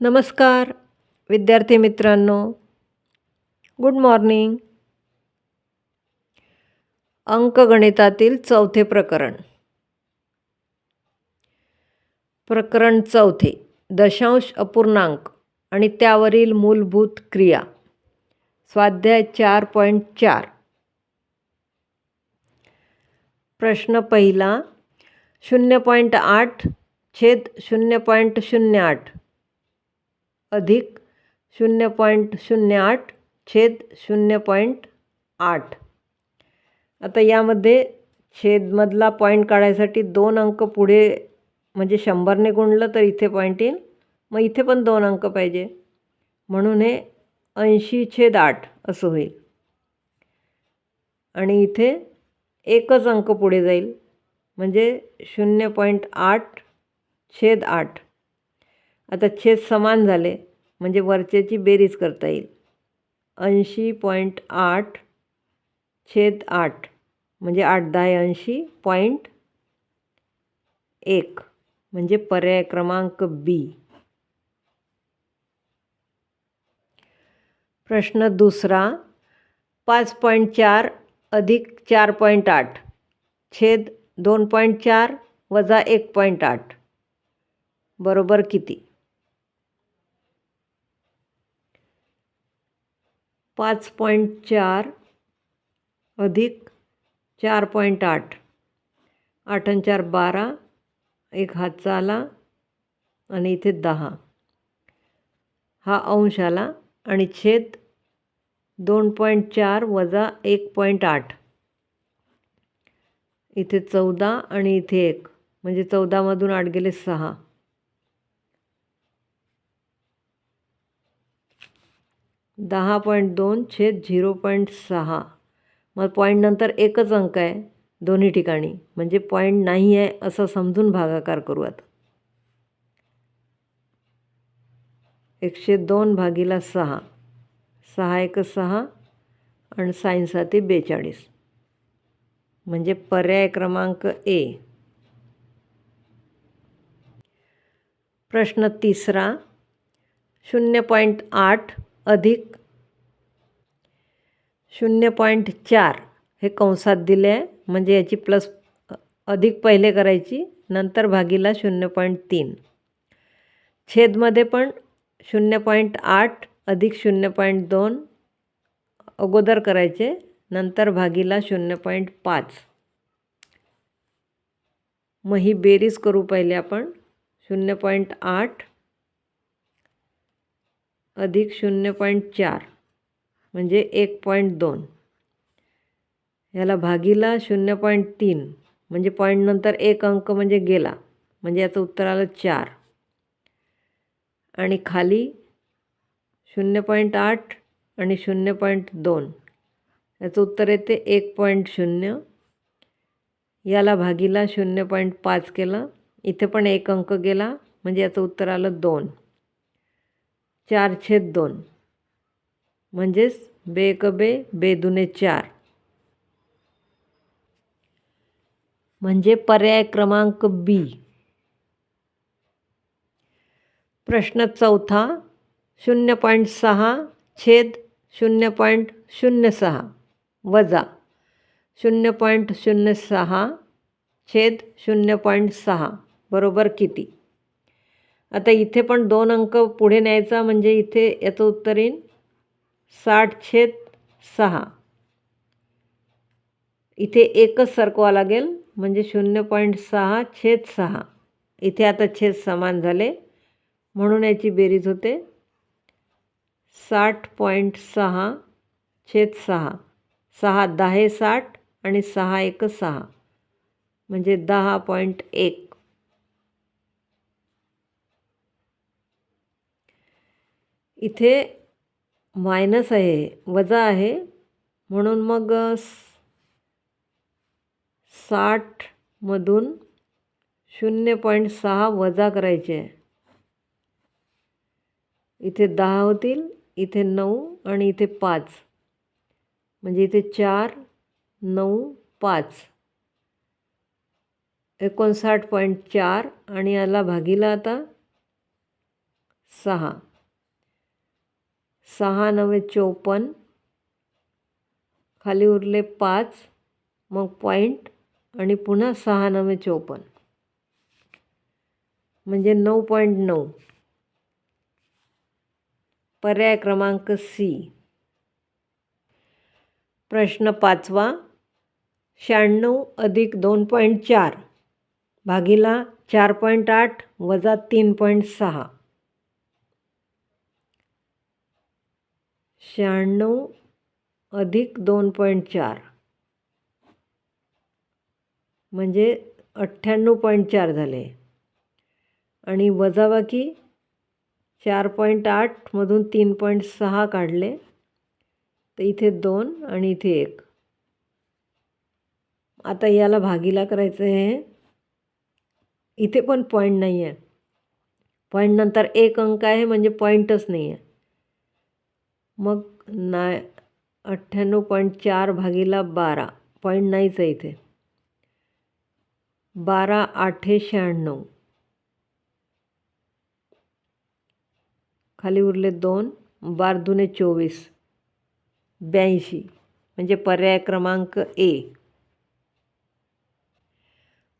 नमस्कार विद्यार्थी मित्रांनो. गुड मॉर्निंग अंकगणितातील चौथे प्रकरण. प्रकरण चौथे दशांश अपूर्णांक आणि त्यावरील मूलभूत क्रिया. स्वाध्याय चार पॉईंट चार. प्रश्न पहिला शून्य पॉईंट आठ छेद शून्य पॉईंट शून्य आठ. अधिक शून्य पॉईंट शून्य आठ छेद शून्य पॉईंट आठ. आता यामध्ये छेदमधला पॉईंट काढायसाठी दोन अंक पुढे म्हणजे शंभरने गुणलं तर इथे पॉईंट येईल. मग इथे पण दोन अंक पाहिजे. म्हणून हे ऐंशी छेद आठ असं होईल. आणि इथे एकच अंक पुढे जाईल. म्हणजे शून्य पॉईंट आठ छेद आठ. आता छेद समान झाले म्हणजे वरच्याची बेरीज करता येईल. ऐंशी पॉईंट आठ छेद आठ म्हणजे आठ दहा ऐंशी पॉईंट एक म्हणजे पर्याय क्रमांक बी. प्रश्न दुसरा पाच पॉईंट चार अधिक चार पॉईंट आठ छेद दोन पॉईंट चार वजा एक पॉईंट आठ बरोबर किती? पाच पॉईंट चार अधिक चार पॉईंट आठ. आठ आणि चार बारा एक हातचा आला आणि इथे दहा. हा अंश आला आणि छेद दोन पॉईंट चार वजा एक पॉईंट आठ. इथे चौदा आणि इथे एक म्हणजे चौदामधून आठ गेले सहा. दहा पॉईंट दोन छेद झिरो पॉईंट सहा. मग पॉईंटनंतर एकच अंक आहे दोन्ही ठिकाणी. म्हणजे पॉईंट नाही आहे असं समजून भागाकार करू आता एकशे दोन भागीला सहा. सहा एक सहा आणि साईन साती बेचाळीस. म्हणजे पर्याय क्रमांक ए. प्रश्न तिसरा. शून्य पॉईंट आठ अधिक शून्य पॉईंट चार हे कंसात दिले आहे. म्हणजे याची प्लस अधिक पहिले करायची नंतर भागीला शून्य पॉईंट तीन. छेदमध्ये पण शून्य पॉईंट आठ अधिक शून्य पॉईंट दोन अगोदर करायचे नंतर भागीला शून्य पॉईंट पाच. मग ही बेरीज करू पहिले आपण. शून्य पॉईंट आठ अधिक शून्य पॉईंट चार म्हणजे एक पॉईंट दोन. याला भागीला शून्य पॉईंट तीन म्हणजे पॉईंटनंतर एक अंक म्हणजे गेला म्हणजे याचं उत्तर आलं चार. आणि खाली शून्य पॉईंट आठ आणि शून्य पॉईंट दोन याचं उत्तर येते एक पॉईंट शून्य. याला भागीला शून्य पॉईंट पाच केलं इथे पण एक अंक गेला म्हणजे याचं उत्तर आलं दोन. चार छेद दोन. म्हणजेच बे एक बे बे दुने चार. म्हणजे पर्याय क्रमांक बी. प्रश्न चौथा, शून्य पॉईंट सहा, छेद शून्य पॉईंट शून्य सहा, वजा शून्य पॉईंट शून्य सहा, छेद शून्य पॉईंट सहा, बरोबर किती? आता इथे पण दोन अंक पुढे न्यायचा म्हणजे इथे याचं उत्तर येईल साठ छेद सहा. इथे एकच सरकवा लागेल म्हणजे शून्य पॉईंट सहा छेद सहा. इथे आता छेद समान झाले म्हणून याची बेरीज होते. साठ पॉईंट सहा छेद सहा. सहा दहा साठ आणि सहा एक सहा. म्हणजे दहा पॉईंट एक. इथे मायनस आहे वजा आहे. म्हणून मग साठमधून शून्य पॉईंट सहा वजा करायचे. आहे इथे दहा होतील इथे नऊ आणि इथे पाच. म्हणजे इथे चार नऊ पाच. एकोणसाठ पॉईंट चार आणि याला भागीला आता सहा. सहा नवे चोपन्न. खाली उरले पाच मग पॉईंट आणि पुन्हा सहा नवे चोपन्न. म्हणजे नऊ पॉईंट नऊ. पर्याय क्रमांक सी. प्रश्न पाचवा शहाण्णव अधिक दोन पॉईंट चार भागीला चार पॉईंट आठ वजा तीन पॉईंट सहा. शहाण्णव अधिक दोन पॉईंट चार. म्हणजे अठ्ठ्याण्णव पॉईंट चार झाले. आणि वजाबाकी चार पॉईंट आठमधून तीन पॉईंट सहा काढले. तर इथे दोन आणि इथे एक. आता याला भागीला करायचं आहे. इथे पण पॉईंट नाही आहे पॉईंटनंतर एक अंक आहे म्हणजे पॉईंटच नाही आहे मग नाय अठ्ठ्याण्णव पॉईंट चार भागीला बारा पॉईंट नाहीच आहे इथे. बारा आठे शहाण्णव. खाली उरले दोन बार दुने चोवीस ब्याऐंशी म्हणजे पर्याय क्रमांक ए.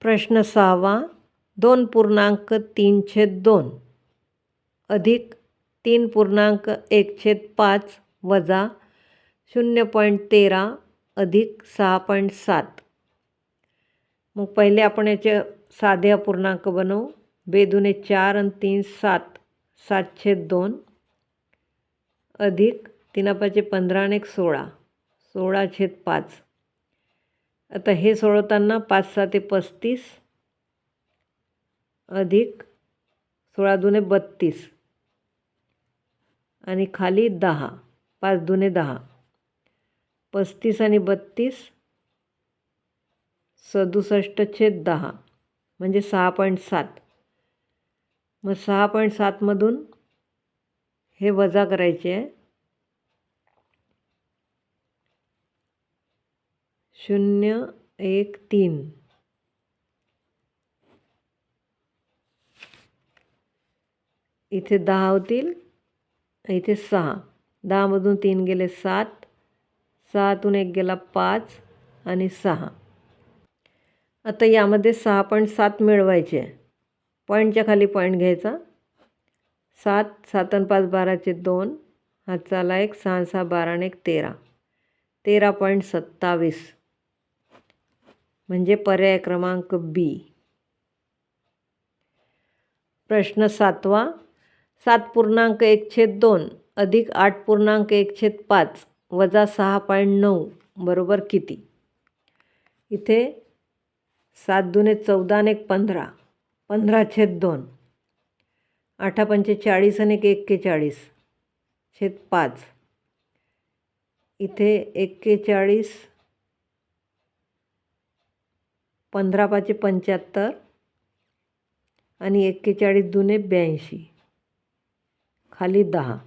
प्रश्न सहावा दोन पूर्णांक तीनशे दोन अधिक तीन पूर्णांक एक छेद पाच वजा शून्य पॉईंट तेरा अधिक सहा पॉईंट सात. मग पहिले आपण याचे साधे अपूर्णांक बनवू. बेदुने चार आणि तीन सात सातशे दोन अधिक तिनापाचे पंधरा आणि एक सोळा सोळा छेद पाच. आता हे सोडवताना पाच सहा ते पस्तीस अधिक सोळा दुने बत्तीस. आणि खाली दहा पाच दुने दहा. पस्तीस आणि बत्तीस सदुसष्ट छेद दहा म्हणजे सहा पॉईंट सात. मग सहा पॉईंट सातमधून हे वजा करायचे आहे. शून्य एक तीन. इथे दहा होतील. इथे सहा. दहामधून तीन गेले सात. सहातून एक गेला पाच आणि सहा. आता यामध्ये सहा पॉईंट सात मिळवायचे आहे. पॉईंटच्या खाली पॉईंट घ्यायचा. सात सात आणि पाच बाराचे दोन. हातचाला एक सहा सहा बारा आणि एक तेरा. तेरा पॉईंट सत्तावीस. म्हणजे पर्याय क्रमांक बी. प्रश्न सातवा. सात पूर्णांक एक छेद दोन अधिक आठ पूर्णांक एक छेद पाच वजा सहा पॉईंट नऊ बरोबर किती? इथे सात दुने चौदा आणि एक पंधरा पंधरा छेद दोन आठा पंचे चाळीस आणि एक एक्केचाळीस छेद पाच. इथे एक्केचाळीस पंधरा पाचे पंच्याहत्तर आणि एक्केचाळीस दुने ब्याऐंशी. खाली दहा.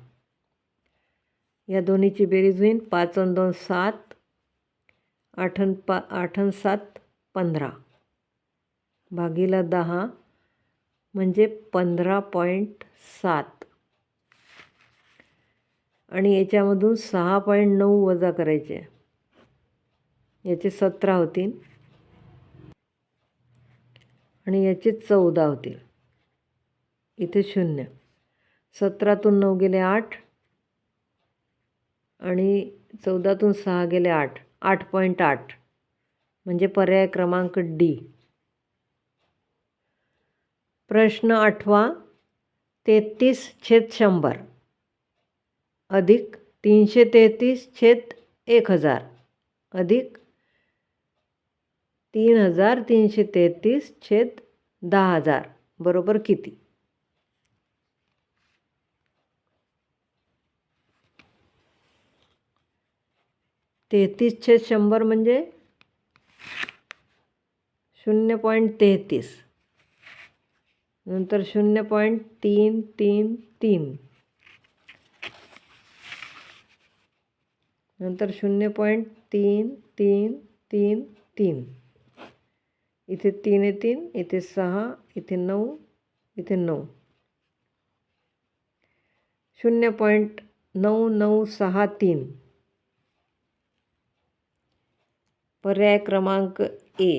या दोन्हीची बेरीज होईल पाच अन दोन सात आठन पा आठन सात पंधरा. भागीला दहा म्हणजे पंधरा पॉईंट सात. आणि याच्यामधून सहा पॉईंट नऊ वजा करायचे. याचे सतरा होतील. आणि याचे चौदा होतील. इथे शून्य. सतरातून नऊ गेले आठ आणि चौदातून सहा गेले आठ. आठ पॉईंट आठ. म्हणजे पर्याय क्रमांक डी. प्रश्न आठवा तेहतीस छेद शंभर अधिक तीनशे तेहतीस छेद एक हजार अधिक तीन हजार तीनशे तेहतीस छेद दहा हजार. बरोबर किती? तेहतीस छेद शंभर म्हणजे शून्य पॉईंट तेहतीस. नंतर शून्य पॉईंट तीन तीन तीन. नंतर शून्य पॉईंट तीन तीन तीन तीन. इथे तीन तीन इथे सहा इथे नऊ इथे नऊ. शून्य पॉईंट नऊ नऊ सहा तीन. पर्याय क्रमांक ए.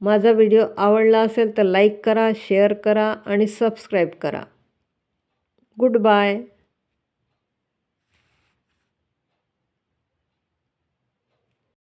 माझा व्हिडिओ आवडला असेल तर लाईक करा शेअर करा आणि सबस्क्राईब करा. Good bye.